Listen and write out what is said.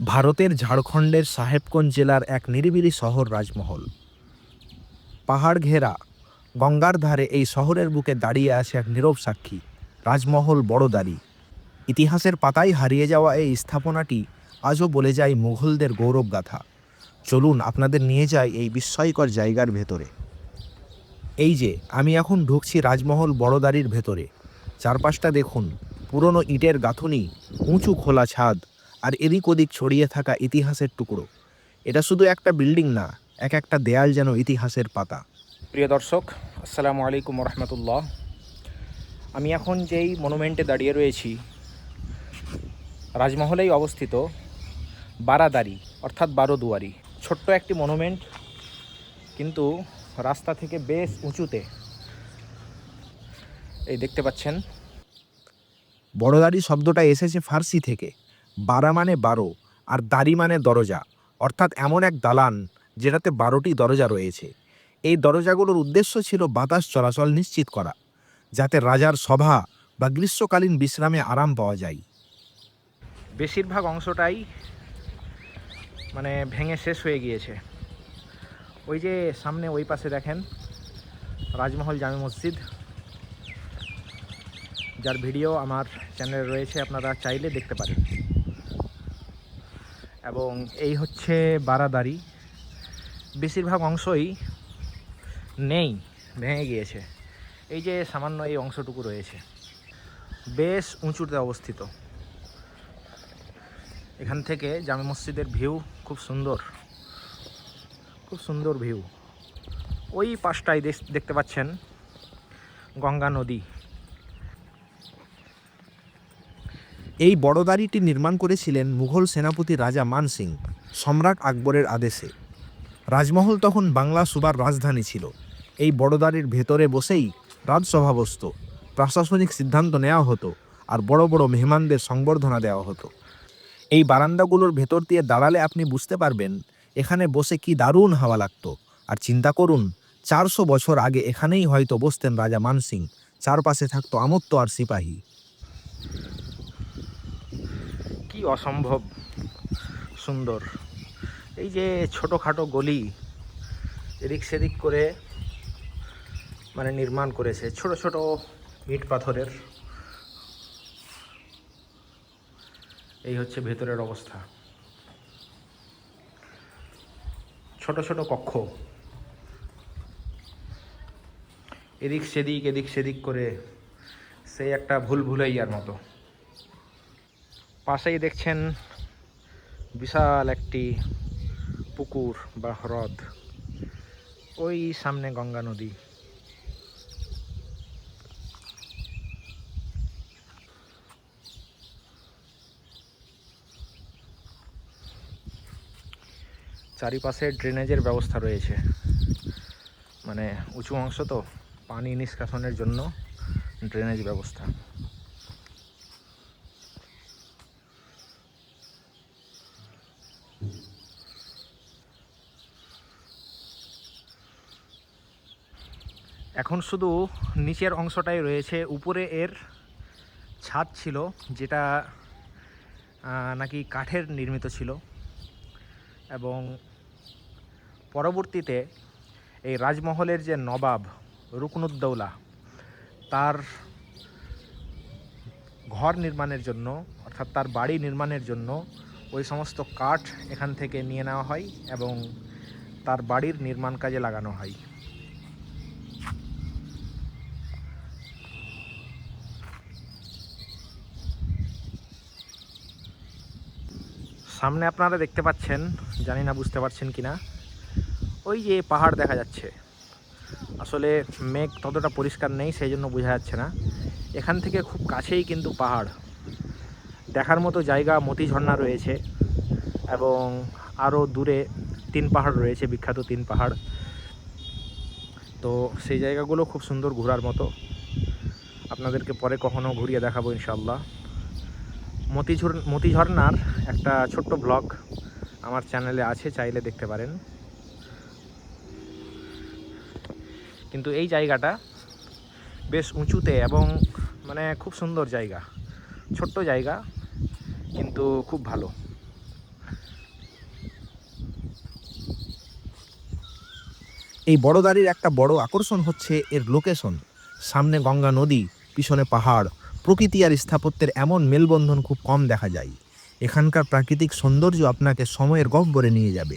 ভারতের ঝাড়খণ্ডের সাহেবগঞ্জ জেলার এক নিরিবিলি শহর রাজমহল। পাহাড় ঘেরা, গঙ্গার ধারে এই শহরের বুকে দাঁড়িয়ে আছে এক নীরব সাক্ষী, রাজমহল বড়দারি ইতিহাসের পাতায় হারিয়ে যাওয়া এই স্থাপনাটি আজও বলে যায় মুঘলদের গৌরব গাথা চলুন আপনাদের নিয়ে যাই এই বিস্ময়কর জায়গার ভেতরে। এই যে, আমি এখন ঢুকছি রাজমহল বড়দারির ভেতরে। চারপাশটা দেখুন, পুরনো ইটের গাঁথুনি, উঁচু খোলা ছাদ আর এদিক ওদিক ছড়িয়ে থাকা ইতিহাসের টুকরো। এটা শুধু একটা বিল্ডিং না এক একটা দেয়াল যেন ইতিহাসের পাতা। প্রিয় দর্শক আসসালামু আলাইকুম রহমতুল্লাহ আমি এখন যেই মনুমেন্টে দাঁড়িয়ে রয়েছি রাজমহলেই অবস্থিত বারাদারি অর্থাৎ বারোদুয়ারি। ছোট্ট একটি মনুমেন্ট কিন্তু রাস্তা থেকে বেশ উঁচুতে। এই দেখতে পাচ্ছেন। বড়দারি শব্দটা এসেছে ফার্সি থেকে। বারা মানে বারো আর দাড়ি মানে দরজা। অর্থাৎ এমন এক দালান যেটাতে বারোটি দরজা রয়েছে। এই দরজাগুলোর উদ্দেশ্য ছিল বাতাস চলাচল নিশ্চিত করা, যাতে রাজার সভা বা গ্রীষ্মকালীন বিশ্রামে আরাম পাওয়া যায়। বেশিরভাগ অংশটাই মানে ভেঙে শেষ হয়ে গিয়েছে। ওই যে সামনে ওই পাশে দেখেন রাজমহল জামে মসজিদ। যার ভিডিও আমার চ্যানেলে রয়েছে, আপনারা চাইলে দেখতে পারেন। এবং এই হচ্ছে বারাদারি। বেশিরভাগ অংশই নেই, ভেঙে গিয়েছে। এই যে সামান্য এই অংশটুকু রয়েছে। বেশ উঁচুতে অবস্থিত। এখান থেকে জামে মসজিদের ভিউ খুব সুন্দর। খুব সুন্দর ভিউ। ওই পাশটায় দেখ- দেখতে পাচ্ছেন গঙ্গা নদী। এই বড়দারিটি নির্মাণ করেছিলেন মুঘল সেনাপতি রাজা মান সিং, সম্রাট আকবরের আদেশে। রাজমহল তখন বাংলা সুবার রাজধানী ছিল। এই বড়দারির ভেতরে বসেই রাজসভা বসত প্রশাসনিক সিদ্ধান্ত নেওয়া হতো আর বড় বড় মেহমানদের সংবর্ধনা দেওয়া হতো। এই বারান্দাগুলোর ভেতর দিয়ে দাঁড়ালে আপনি বুঝতে পারবেন, এখানে বসে কি দারুণ হাওয়া লাগত। আর চিন্তা করুন, চারশো বছর আগে এখানেই হয়তো বসতেন রাজা মানসিং চারপাশে থাকতো আমত্ত আর সিপাহী। কি অসম্ভব সুন্দর। এই যে ছোটোখাটো গলি এদিক সেদিক করে মানে নির্মাণ করেছে, ছোট ছোট ইট পাথরের। এই হচ্ছে ভেতরের অবস্থা। ছোট ছোট কক্ষ। এদিক সেদিক এদিক সেদিক করে সেই একটা ভুল ভুলাইয়ার মতো। পাশেই দেখছেন বিশাল একটি পুকুর বা হ্রদ। ওই সামনে গঙ্গা নদী। চারিপাশে ড্রেনেজের ব্যবস্থা রয়েছে। মানে উঁচু অংশ তো, পানি নিষ্কাশনের জন্য ড্রেনেজ ব্যবস্থা। এখন শুধু নিচের অংশটাই রয়েছে। উপরে এর ছাদ ছিল, যেটা নাকি কাঠের নির্মিত ছিল। এবং পরবর্তীতে এই রাজমহলের যে নবাব রুকনুদ্দৌলা, তার ঘর নির্মাণের জন্য, অর্থাৎ তার বাড়ি নির্মাণের জন্য ওই সমস্ত কাঠ এখান থেকে নিয়ে নেওয়া হয় এবং তার বাড়ির নির্মাণ কাজে লাগানো হয়। সামনে আপনারা দেখতে পাচ্ছেন, জানি না বুঝতে পারছেন কি না ওই যে পাহাড় দেখা যাচ্ছে। আসলে মেঘ ততটা পরিষ্কার নেই, সেই জন্য বোঝা যাচ্ছে না। এখান থেকে খুব কাছেই কিন্তু পাহাড়। দেখার মতো জায়গা মতি ঝর্ণা রয়েছে এবং আরও দূরে তিন পাহাড় রয়েছে, বিখ্যাত তিন পাহাড়। তো সেই জায়গাগুলো খুব সুন্দর ঘোরার মতো। আপনাদেরকে পরে কখনো ঘুরিয়ে দেখাবো ইনশাল্লাহ মতিঝুর মতি ঝর্নার একটা ছোট্ট ব্লগ আমার চ্যানেলে আছে, চাইলে দেখতে পারেন। কিন্তু এই জায়গাটা বেশ উঁচুতে এবং মানে খুব সুন্দর জায়গা। ছোট্ট জায়গা, কিন্তু খুব ভালো। এই বড় গাড়ির একটা বড় আকর্ষণ হচ্ছে এর লোকেশন সামনে গঙ্গা নদী, পিছনে পাহাড়। প্রকৃতি আর স্থাপত্যের এমন মেলবন্ধন খুব কম দেখা যায়। এখানকার প্রাকৃতিক সৌন্দর্য আপনাকে সময়ের গহ্বরে নিয়ে যাবে।